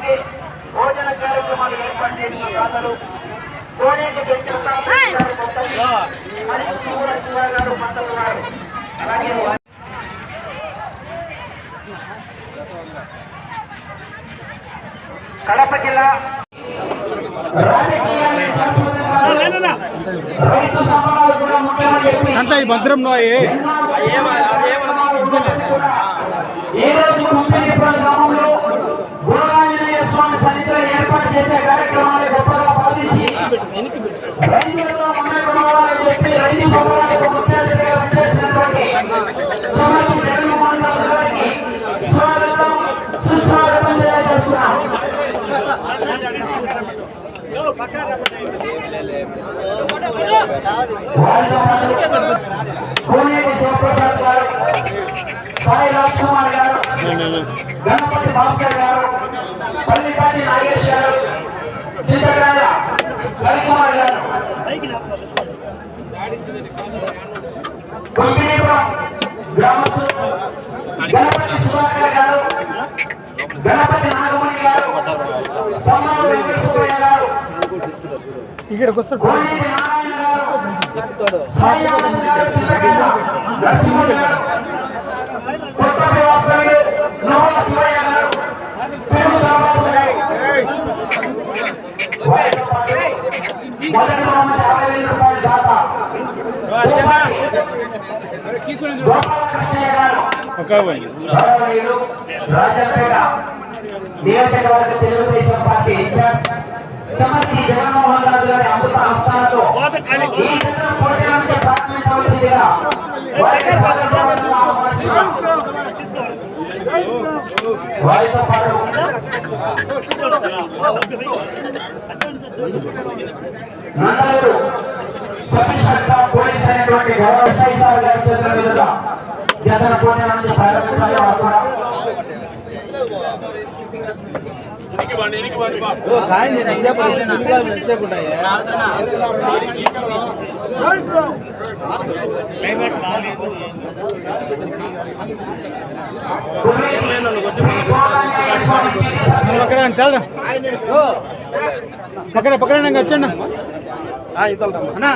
అలాగే భోజన కార్యక్రమాలు ఏర్పాటు చేసిన దాతలు కోనేటి గారు గారు అలాగే కడప జిల్లా అంతా ఈ భద్రంలో ఈ సాయి రాజ్ కుమార్ గారు గణపతి భాస్కర్ గారు పల్లిపాటి నాగేష్ గారు చింతకాయ గణపతి సుధాకర్ గారు గణపతి నాగమణి గారు సమ్మారు వెంకట సుబ్బయ్య గారు ఇక్కడికి వస్తాడు కోనేటి నారాయణ గారు సాయి ఆనంద్ గారు చింతకాయ నరసింహులు గారు కొత్త వ్యవస్థలు నోల శివయ్య గారు పెరుగు రామబాబు గారు వారితో పాటు మొదటి బహుమతి యాభై వేల రూపాయల దాత గోపాలకృష్ణయ్య గారు ఒక గౌరవనీయులు రాజంపేట నియోజకవర్గ తెలుగుదేశం పార్టీ ఇన్ఛార్జ్ సమర్థి జగన్మోహన్ రాజు గారి అమృత హస్తాలతో ఈ చిత్రం పోటీ నుంచి ప్రారంభించవలసిందిగా వారికి స్వాగతం ఆహ్వానిస్తున్నాం. వారితో పాటు నందలూరు సబ్ ఇన్స్పెక్టర్ పోలీస్ అయినటువంటి గౌరవ ఎస్ఐ సార్ గారి చేతుల మీదుగా జగన్ పోటీ నుంచి ప్రారంభించాలి వారు కూడా పక్కన చాలా పక్కన పక్కన వచ్చాను అన్నా.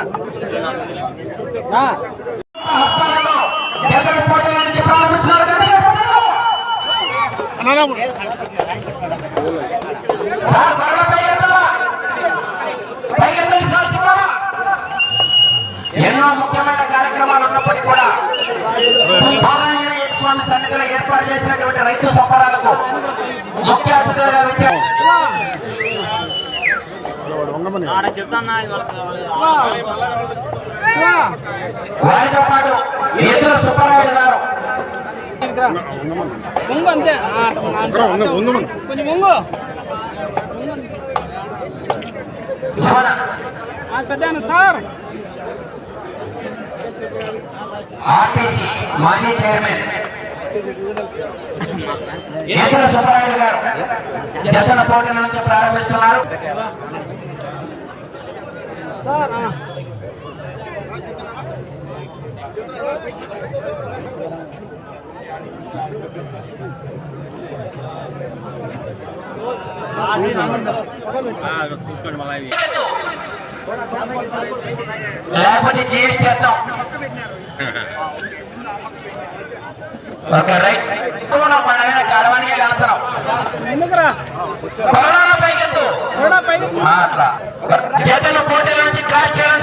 ఎన్నో ముఖ్యమైన కార్యక్రమాలు ఉన్నప్పటికీ కూడా బాలాంజనేయ స్వామి సన్నిధిలో ఏర్పాటు చేసినటువంటి రైతు సంబరాలకు ముఖ్య అతిథులుగా వచ్చారు చెప్తాను? వారితో పాటు ఎదురు సుబ్బారాయుడు గారు. ముంగు అంతే. కొంచెం ముంగు. శివన ఆ, పెద్ద సార్. ఆర్టీసీ మాజీ చైర్మన్. ఎదురు సుబ్బారాయుడు గారు జతన పోటీల నుంచి ప్రారంభిస్తున్నారు. సార్ ఆ. లేకపోతే జిఎస్టీ వేస్తాం. ఓకే రైట్ ఎందుకురా? కరోనా పైకెత్తు. పోటీల నుంచి క్రాస్ చేయడం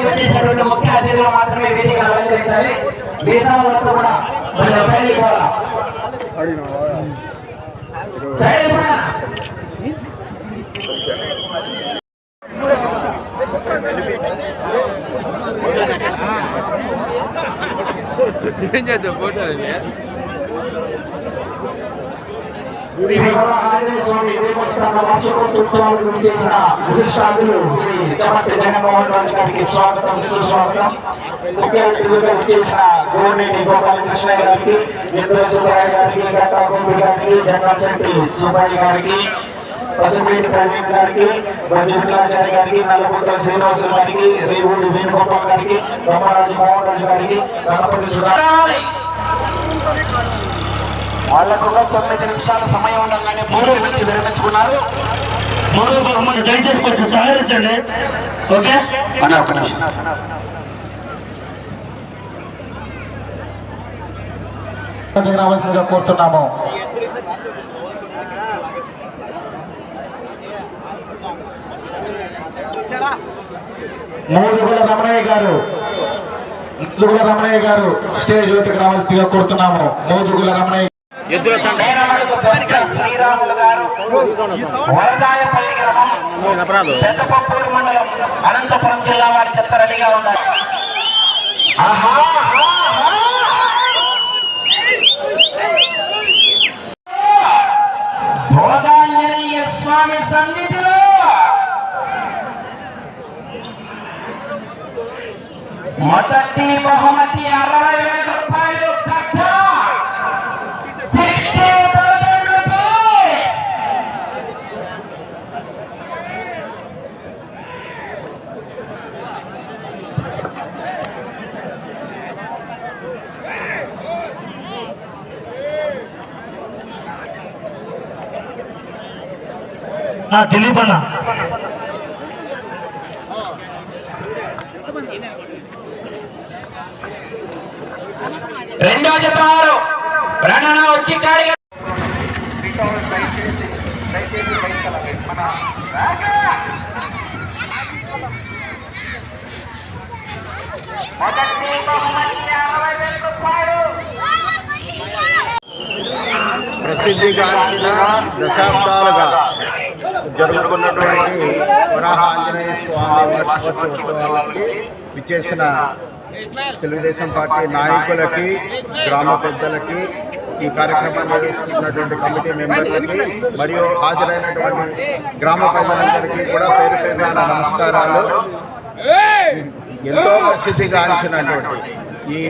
వచ్చేసినటువంటి ముఖ్య అతిథులు మాత్రమే వేదిక అలంకరించాలి మిగతా వాళ్ళతో కూడా మన సైడ్కి పోవాలా సైడ్కి పోవాలా? ఏం చేద్దాం ఫోటో శ్రీ స్వామి దేవస్థాన విశిష్టాదులు శ్రీ జగన్మోహన్ రాజు గారికి స్వాగతం సుస్వాగతం. ముఖ్య అతిథులుగా విచ్చేసిన గోనేని గోపాలకృష్ణ గారికి ఇంద్ర గారికి గట్టా గారికి జగన్ శెట్టి సుబ్బాయి గారికి పసుపేటి ప్రవీణ్ గారికి బంజుమిట్లాచారి గారికి నల్లపుట్ట శ్రీనివాసు గారికి రేవుడి వేణుగోపాల్ గారికి రామరాజు మోహన్ రాజు గారికి గణపతి వాళ్ళకు కూడా తొమ్మిది నిమిషాల సమయం ఉండగానే మూడు నుంచి విరమించుకున్నారు. మూడో బహుమతి దయచేసి కొంచెం సహకరించండి. ఓకే? అన్న ఒక నిమిషం. రావాల్సిందిగా కోరుతున్నాము. మూడుగుల రమణయ్య గారు మూడుగుల రమణయ్య గారు స్టేజ్ వద్దకు రావాల్సిందిగా కోరుతున్నాము. మూడుగుల రమణయ్య నేరమడుగు పెద్ద శ్రీరాములు గారు వరదాయపల్లి గ్రామం పెద్దపప్పూరు మండలం అనంతపురం జిల్లా వారి చెత్త రెడీగా ఉన్నారు స్వామి సన్నిధిలో మొదటి బహుమతి అరవై వేల రూపాయలు. దిలీప్ అన్న రెండో జత ప్రణన వచ్చి కాడిగా మొదటి బహుమతి అరవై వేల రూపాయలు ప్రసిద్ధిగాంచిన దశాబ్దాలుగా జరుగుతున్నటువంటి వరాహ ఆంజనేయ స్వామి వార్షికోత్సవాలకి విచ్చేసిన తెలుగుదేశం పార్టీ నాయకులకి గ్రామ పెద్దలకి ఈ కార్యక్రమాన్ని నిర్వహిస్తున్నటువంటి కమిటీ మెంబర్లకి మరియు హాజరైనటువంటి గ్రామ ప్రజలందరికీ కూడా పేరు పేరున నమస్కారాలు. ఎంతో ప్రసిద్ధిగాంచినటువంటి ఈ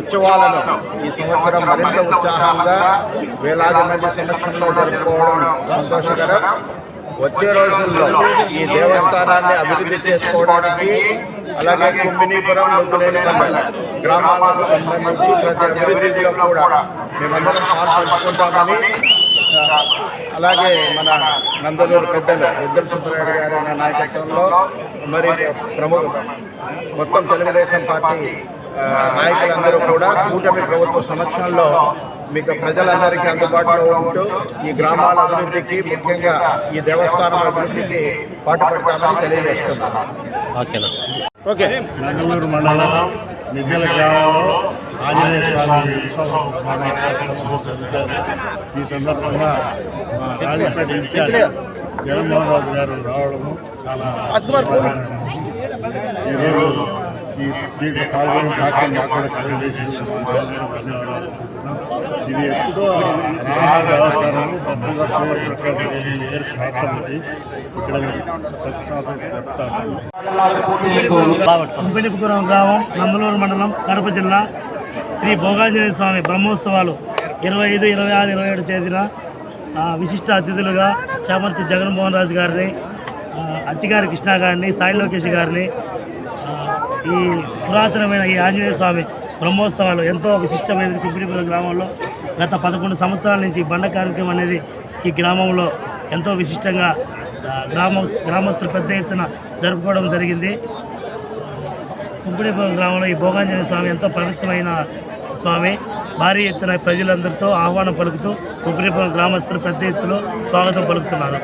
ఉత్సవాలను ఈ సంవత్సరం మరింత ఉత్సాహంగా వేలాది మంది సమక్షంలో జరుపుకోవడం సంతోషకరం. వచ్చే రోజుల్లో ఈ దేవస్థానాన్ని అభివృద్ధి చేసుకోవడానికి అలాగే కుంభినీపురం ముగ్గులేనిపల్లి గ్రామాలకు సంబంధించి ప్రతి అభివృద్ధిలో కూడా మేమందరం పాల్పంచుకుంటామని అలాగే మన నందలూరు పెద్దలు పెద్దల సుబ్బరాయుడు గారి నాయకత్వంలో మరి ప్రముఖ మొత్తం తెలుగుదేశం పార్టీ నాయకులందరూ కూడా కూటమి ప్రభుత్వ సమక్షంలో మీకు ప్రజలందరికీ అందుబాటులో ఉంటూ ఈ గ్రామాల అభివృద్ధికి ముఖ్యంగా ఈ దేవస్థానం అభివృద్ధికి పాటుపడతామని తెలియజేస్తున్నాను నందలూరు మండలం నిగ్గల గ్రామంలో ఆంజనేయ స్వామి ఉత్సవం ఈ సందర్భంగా మా రాజపేట ఇన్ఛార్జ్ జగన్మోహన్ రాజు గారు రావడము చాలా ఈరోజు ఈ దీంట్లో పాల్గొని డాక్టర్ నాకు కూడా ధన్యవాదాలు. ఇది ఎప్పుడో రాహ దేవస్థానం పెద్దగా ప్రాంతం ఇది ఇక్కడ ప్రతి సంవత్సరం గ్రామం నందలూరు మండలం కడప జిల్లా శ్రీ భోగాంజనేయ స్వామి బ్రహ్మోత్సవాలు ఇరవై ఐదు ఇరవై ఆరు ఇరవై ఏడు తేదీన విశిష్ట అతిథులుగా చామర్తి జగన్మోహన్ రాజు గారిని అత్తిగారి కృష్ణ గారిని సాయి లోకేష్ గారిని ఈ పురాతనమైన ఈ ఆంజనేయ స్వామి బ్రహ్మోత్సవాలు ఎంతో విశిష్టమైనది కుంపిడిపురం గ్రామంలో. గత పదకొండు సంవత్సరాల నుంచి ఈ బండ కార్యక్రమం అనేది ఈ గ్రామంలో ఎంతో విశిష్టంగా గ్రామ గ్రామస్తులు పెద్ద ఎత్తున జరుపుకోవడం జరిగింది. కుంపిడిపురం గ్రామంలో ఈ భోగాంజనేయ స్వామి ఎంతో పవిత్రమైన స్వామి. భారీ ఎత్తున ప్రజలందరితో ఆహ్వానం పలుకుతూ కుంపిడిపురం గ్రామస్తులు పెద్ద ఎత్తులో స్వాగతం పలుకుతున్నారు.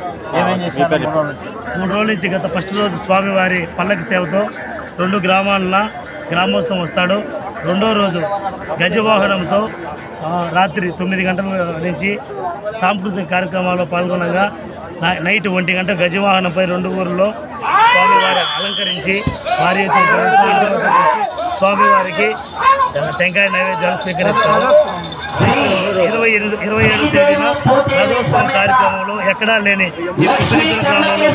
మూడు రోజుల నుంచి గత ఫస్ట్ రోజు స్వామివారి పల్లకి సేవతో రెండు గ్రామాల గ్రామోత్సవం వస్తాడు. రెండో రోజు గజవాహనంతో రాత్రి తొమ్మిది గంటల నుంచి సాంస్కృతిక కార్యక్రమాల్లో పాల్గొనగా నైట్ ఒంటి గంట గజవాహనంపై రెండు ఊర్లో స్వామివారి అలంకరించి భారీ స్వామివారికి టెంకాయ నైవేద్యాలు స్వీకరిస్తారు. ఇరవై ఎనిమిది ఇరవై ఏడు తేదీన రథోత్సవం కార్యక్రమంలో ఎక్కడా లేని ఈ గ్రామంలో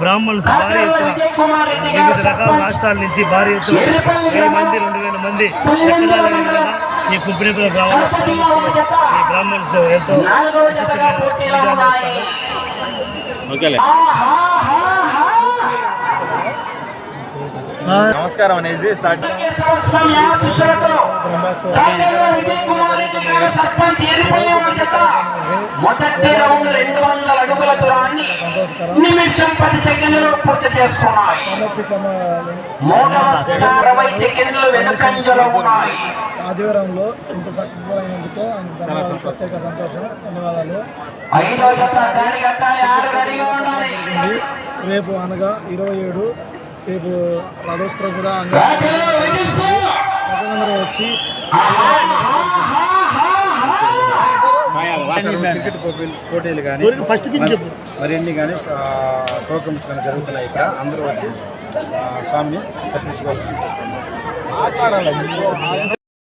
బ్రాహ్మణులు భారీ ఎత్తున వివిధ రకాల రాష్ట్రాల నుంచి భారీ ఎత్తున వెయ్యి మంది రెండు వేల మంది ఎక్కడా లేని ఈ ఒక జత ఈ బ్రాహ్మణ్స్ ఎంతో. నమస్కారం అనేది స్టార్ట్ మొదటి రౌండ్ రెండు వందల అడుగుల దూరాన్ని నిమిషం పది సెకండ్లు పూర్తి చేసుకున్నాయి మూడవ స్థానం అరవై సెకండ్లు వెనుకంజలో ఉన్నాయి. ఆదివారంలో ఇంత సక్సెస్ఫుల్ అయినందుకు ధన్యవాదాలు ప్రత్యేక సంతోషం ధన్యవాదాలు. రేపు అనగా ఇరవై ఏడు రేపు రథోత్సవం కూడా. ప్రజలందరూ వచ్చి క్రికెట్ పోటీ- పోటీలు కానీ ఫస్ట్కి చెప్పు. మరిన్ని కానీ ప్రోగ్రామ్స్ కానీ జరుగుతున్నాయి ఇక్కడ. అందరూ వచ్చి స్వామిని దర్శించుకోవచ్చు